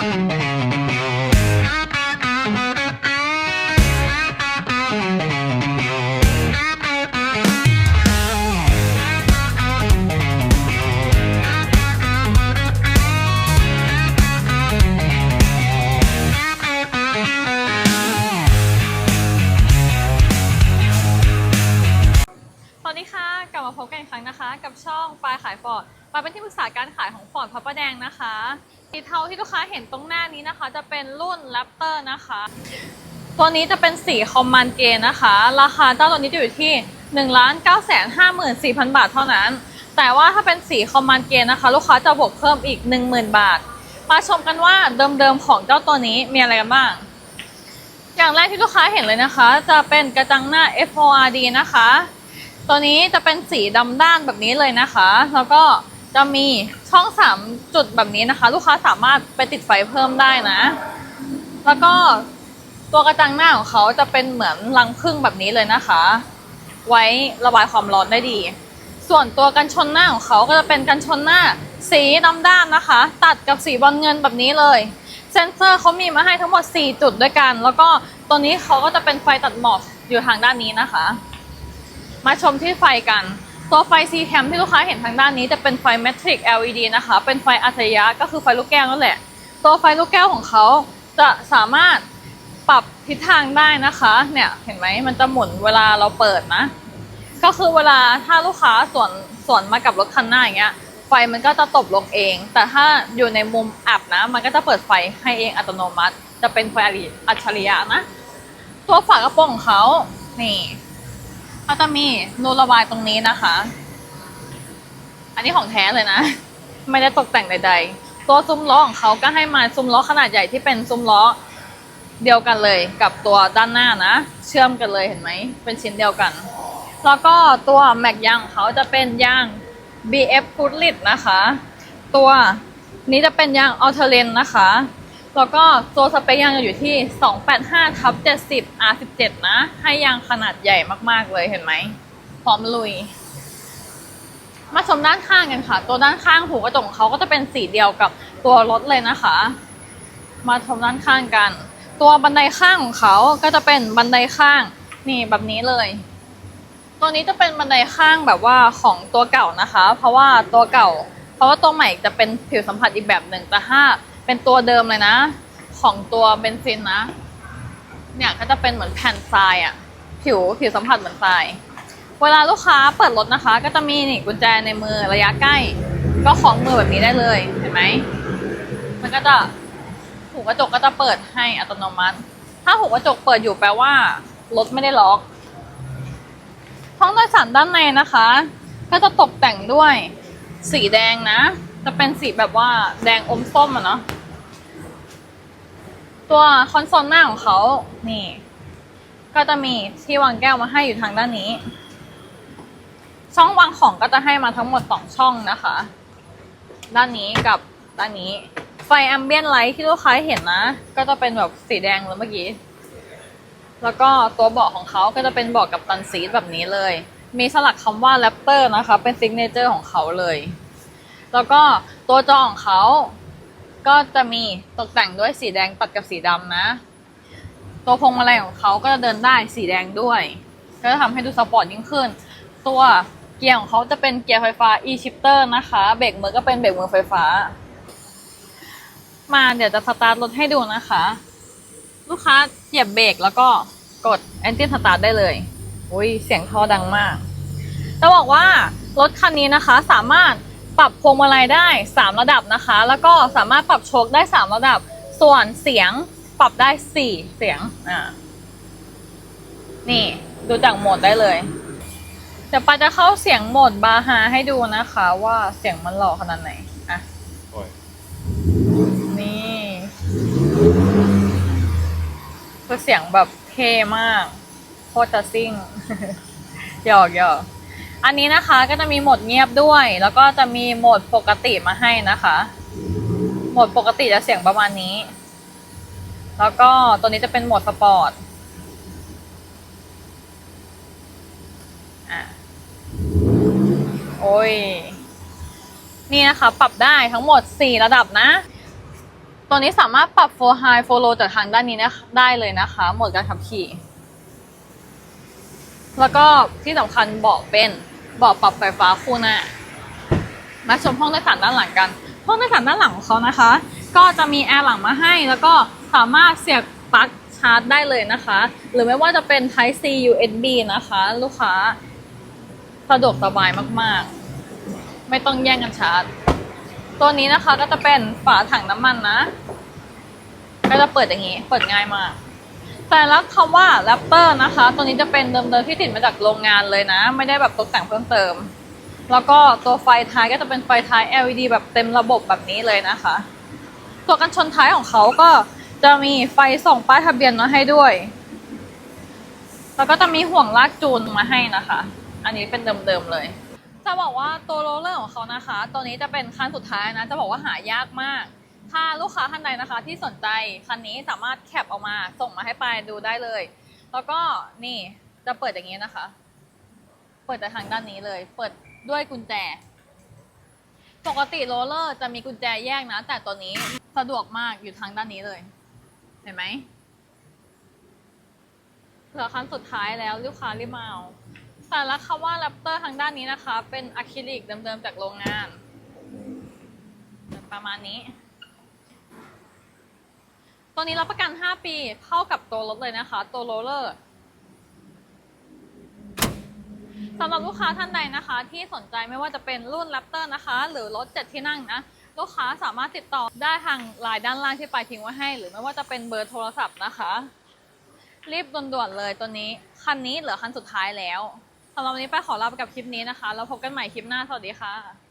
สวัสดีค่ะ กลับมาพบกันอีกครั้งนะคะ กับช่องปลายขายฟอร์ดปลายเป็นที่ปรึกษาการขายของฟอร์ดพระประแดงนะคะ สีเทาที่ลูกค้าเห็นตรงหน้านี้นะคะ จะเป็นรุ่นแรปเตอร์นะคะ ตัวนี้จะเป็นสีคอมมานเกนนะคะ ราคาเจ้าตัวนี้จะอยู่ที่1นึ่งล้านเก้าแสนห้าหมื่นสี่พันบาทเท่านั้น แต่ว่าถ้าเป็นสีคอมมานเกนนะคะ ลูกค้าจะบวกเพิ่มอีก 10,000 บาท มาชมกันว่าเดิมๆของเจ้าตัวนี้มีอะไรกันบ้างอย่างแรกที่ลูกค้าเห็นเลยนะคะ จะเป็นกระจังหน้า FORD นะคะ ตัวนี้จะเป็นสีดำด้านแบบนี้เลยนะคะ แล้วก็ จะมีช่อง3จุดแบบนี้นะคะ ลูกค้าสามารถไปติดไฟเพิ่มได้นะ แล้วก็ตัวกระจังหน้าของเขาจะเป็นเหมือนรังผึ้งแบบนี้เลยนะคะ ไว้ระบายความร้อนได้ดี ส่วนตัวกันชนหน้าของเขาก็จะเป็นกันชนหน้าสีดำด้านนะคะ ตัดกับสีบอลเงินแบบนี้เลย เซนเซอร์เขามีมาให้ทั้งหมด 4 จุดด้วยกัน แล้วก็ตัวนี้เขาก็จะเป็นไฟตัดหมอกอยู่ทางด้านนี้นะคะ มาชมที่ไฟกัน ตัวไฟ C cam ที่ลูกค้าเห็นทางด้านนี้จะเป็นไฟ Matrix LED นะคะ เป็นไฟอัจฉริยะก็คือไฟลูกแก้วนั่นแหละ ตัวไฟลูกแก้วของเขาจะสามารถปรับทิศทางได้นะคะ เนี่ยเห็นไหมมันจะหมุนเวลาเราเปิดนะ ก็คือเวลาถ้าลูกค้าสวนสวนมากับรถคันหน้าอย่างเงี้ย ไฟมันก็จะตบลงเอง แต่ถ้าอยู่ในมุมอับนะ มันก็จะเปิดไฟให้เองอัตโนมัติ จะเป็นไฟอัจฉริยะนะ ตัวฝากระโปรงของเขานี่ เขาจะมีรูระบายตรงนี้นะคะ อันนี้ของแท้เลยนะ ไม่ได้ตกแต่งใดๆ ตัวซุ้มล้อของเขาก็ให้มาซุ้มล้อขนาดใหญ่ที่เป็นซุ้มล้อเดียวกันเลยกับตัวด้านหน้านะ เชื่อมกันเลยเห็นไหม เป็นชิ้นเดียวกัน แล้วก็ตัวแม็กยางของเขาจะเป็นยาง BF g o o d l i t นะคะ ตัวนี้จะเป็นยาง a l t e r a n นะคะ แล้วก็ตัวสเปคยางจะอยู่ที่ 285ทับ70 R17 นะ ให้ยางขนาดใหญ่มากๆเลยเห็นไหม พร้อมลุย มาชมด้านข้างกันค่ะ ตัวด้านข้างหูกระจกเขาก็จะเป็นสีเดียวกับตัวรถเลยนะคะ มาชมด้านข้างกัน ตัวบันไดข้างของเขาก็จะเป็นบันไดข้างนี่แบบนี้เลย ตัวนี้จะเป็นบันไดข้างแบบว่าของตัวเก่านะคะ เพราะว่าตัวเก่า เพราะว่าตัวใหม่จะเป็นผิวสัมผัสอีกแบบหนึ่งแต่ถ้า เป็นตัวเดิมเลยนะ ของตัวเบนซินนะ เนี่ยก็จะเป็นเหมือนแผ่นทรายอะผิวผิวสัมผัสเหมือนทราย เวลาลูกค้าเปิดรถนะคะ ก็จะมีนี่กุญแจในมือระยะใกล้ ก็คล้องมือแบบนี้ได้เลยเห็นไหมมันก็จะหูกระจกก็จะเปิดให้อัตโนมัติ ถ้าหูกระจกเปิดอยู่แปลว่ารถไม่ได้ล็อกห้องโดยสารด้านในนะคะ ก็จะตกแต่งด้วยสีแดงนะ จะเป็นสีแบบว่าแดงอมส้มอะเนาะ ตัวคอนโซลหน้าของเขานี่ ก็จะมีที่วางแก้วมาให้อยู่ทางด้านนี้ ช่องวางของก็จะให้มาทั้งหมดสองช่องนะคะ ด้านนี้กับด้านนี้ ไฟแอมเบียนไลท์ที่ลูกค้าเห็นนะ ก็จะเป็นแบบสีแดงเลยเมื่อกี้ แล้วก็ตัวเบาะของเขาก็จะเป็นเบาะกับตันซีทแบบนี้เลย มีสลักคำว่าแรปเตอร์นะคะ เป็นซิกเนเจอร์ของเขาเลย แล้วก็ตัวจอของเขา ก็จะมีตกแต่งด้วยสีแดงตัดกับสีดำนะ ตัวพวงมาลัยของเขาก็จะเดินได้สีแดงด้วย ก็จะทำให้ดูสปอร์ตยิ่งขึ้น ตัวเกียร์ของเขาจะเป็นเกียร์ไฟฟ้า e-shifter นะคะ เบรกมือก็เป็นเบรกมือไฟฟ้า มาเดี๋ยวจะสตาร์ทรถให้ดูนะคะ ลูกค้าเหยียบเบรกแล้วก็กด engine start ได้เลยอุ้ยเสียงท่อดังมากจะบอกว่ารถคันนี้นะคะสามารถ ปรับพวงมาลัยได้ 3 ระดับนะคะ แล้วก็สามารถปรับโชคได้ 3 ระดับ ส่วนเสียงปรับได้ 4 เสียงอ่านี่ดูจากโหมดได้เลยเดี๋ยวปาจะเข้าเสียงโหมดบาฮาให้ดูนะคะ ว่าเสียงมันหล่อขนาดไหนอะโอ้ยนี่คือเสียงแบบเท่มาก โคตรจะซิ่งหยอกหยอก อันนี้นะคะก็จะมีโหมดเงียบด้วย แล้วก็จะมีโหมดปกติมาให้นะคะ โหมดปกติจะเสียงประมาณนี้ แล้วก็ตัวนี้จะเป็นโหมดสปอร์ตอะโอ้ย นี่นะคะ ปรับได้ทั้งหมด 4 ระดับนะ ตัวนี้สามารถปรับ for high for low จากทางด้านนี้นะได้เลยนะคะ โหมดการขับขี่ แล้วก็ที่สำคัญเบาะเป็น บาะปรับไฟฟ้าคู่หน้ามาชมห้องโดยสารด้านหลังกัน ห้องโดยสารด้านหลังของเขานะคะ ก็จะมีแอร์หลังมาให้แล้วก็สามารถเสียบปลั๊กชาร์จได้เลยนะคะ หรือไม่ว่าจะเป็น Type C USB นะคะ ลูกค้าสะดวกสบายมากๆ ไม่ต้องแย่งกันชาร์จ ตัวนี้นะคะก็จะเป็นฝาถังน้ำมันนะ ก็จะเปิดอย่างนี้ เปิดง่ายมาก แต่แล้วคำว่า Raptor นะคะ ตัวนี้จะเป็นเดิมๆที่ติดมาจากโรงงานเลยนะ ไม่ได้แบบตกแต่งเพิ่มเติม แล้วก็ตัวไฟท้ายก็จะเป็นไฟท้าย LED แบบเต็มระบบแบบนี้เลยนะคะ ตัวกันชนท้ายของเขาก็จะมีไฟส่องป้ายทะเบียนมาให้ด้วย แล้วก็จะมีห่วงลากจูนมาให้นะคะ อันนี้เป็นเดิมๆเลย จะบอกว่าตัวโรลเลอร์ของเขานะคะ ตัวนี้จะเป็นคันสุดท้ายนะ จะบอกว่าหายากมาก ถ้าลูกค้าท่านใดนะคะ ที่สนใจคันนี้สามารถแคปออกมาส่งมาให้ปายดูได้เลย แล้วก็นี่จะเปิดอย่างนี้นะคะ เปิดจากทางด้านนี้เลย เปิดด้วยกุญแจ ปกติโรลเลอร์จะมีกุญแจแยกนะ แต่ตัวนี้สะดวกมากอยู่ทางด้านนี้เลย เห็นไหมเหลือคันสุดท้ายแล้วลูกค้ารีบมาเอาแต่ละคำว่าแรปเตอร์ทางด้านนี้นะคะ เป็นอะคริลิกเดิมๆจากโรงงาน ประมาณนี้ ตัวนี้รับประกัน 5 ปีเข้ากับตัวรถเลยนะคะ ตัวโรลเลอร์สำหรับลูกค้าท่านใดนะคะ ที่สนใจไม่ว่าจะเป็นรุ่น Raptor นะคะ หรือรถเจ็ดที่นั่งนะลูกค้าสามารถติดต่อได้ทางไลน์ด้านล่างที่ปลายทิ้งไว้ให้ หรือไม่ว่าจะเป็นเบอร์โทรศัพท์นะคะ รีบด่วนๆเลยตัวนี้คันนี้เหลือคันสุดท้ายแล้วสำหรับวันนี้ไปขอลาไปกับคลิปนี้นะคะ แล้วพบกันใหม่คลิปหน้า สวัสดีค่ะ